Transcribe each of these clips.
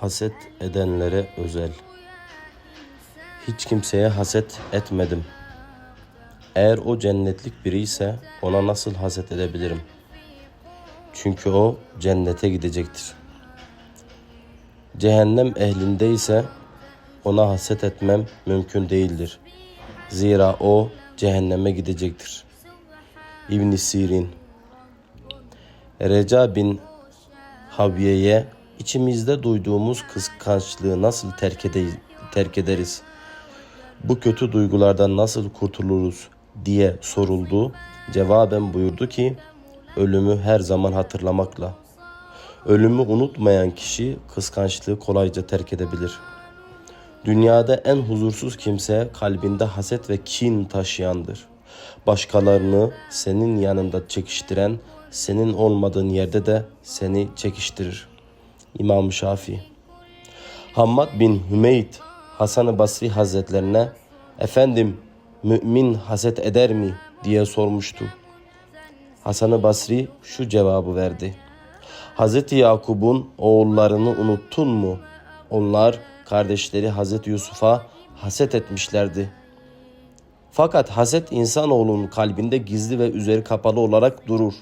haset edenlere özel. Hiç kimseye haset etmedim. Eğer o cennetlik biri ise ona nasıl haset edebilirim? Çünkü o cennete gidecektir. Cehennem ehlinde ise ona haset etmem mümkün değildir. Zira o cehenneme gidecektir. İbn Sirin Reca bin Haviye'ye içimizde duyduğumuz kıskançlığı nasıl terk, ede- terk ederiz? Bu kötü duygulardan nasıl kurtuluruz diye soruldu. Cevaben buyurdu ki ölümü her zaman hatırlamakla. Ölümü unutmayan kişi kıskançlığı kolayca terk edebilir. Dünyada en huzursuz kimse kalbinde haset ve kin taşıyandır. Başkalarını senin yanında çekiştiren, senin olmadığın yerde de seni çekiştirir. İmam Şafii Hammad bin Hümeyd Hasan-ı Basri Hazretlerine Efendim mümin haset eder mi diye sormuştu. Hasan-ı Basri şu cevabı verdi. Hazreti Yakub'un oğullarını unuttun mu? Onlar kardeşleri Hazreti Yusuf'a haset etmişlerdi. Fakat haset insanoğlunun kalbinde gizli ve üzeri kapalı olarak durur.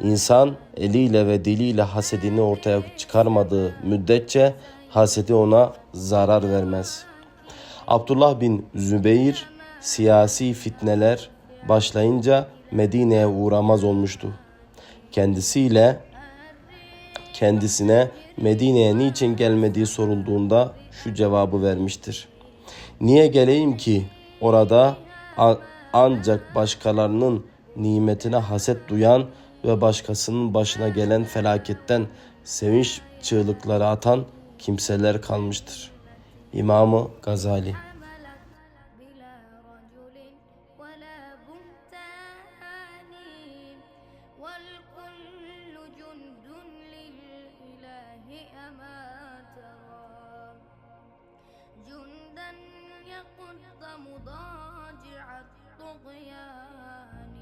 İnsan eliyle ve diliyle hasedini ortaya çıkarmadığı müddetçe hasedi ona zarar vermez. Abdullah bin Zübeyir siyasi fitneler başlayınca Medine'ye uğramaz olmuştu. Kendisiyle kendisine Medine'ye niçin gelmediği sorulduğunda şu cevabı vermiştir. Niye geleyim ki orada ancak başkalarının nimetine haset duyan ve başkasının başına gelen felaketten sevinç çığlıkları atan kimseler kalmıştır. İmamı Gazali بلا رجل ولا بهتان والكل جند للإله أما ترى جندا يقد مضاجع الطغيان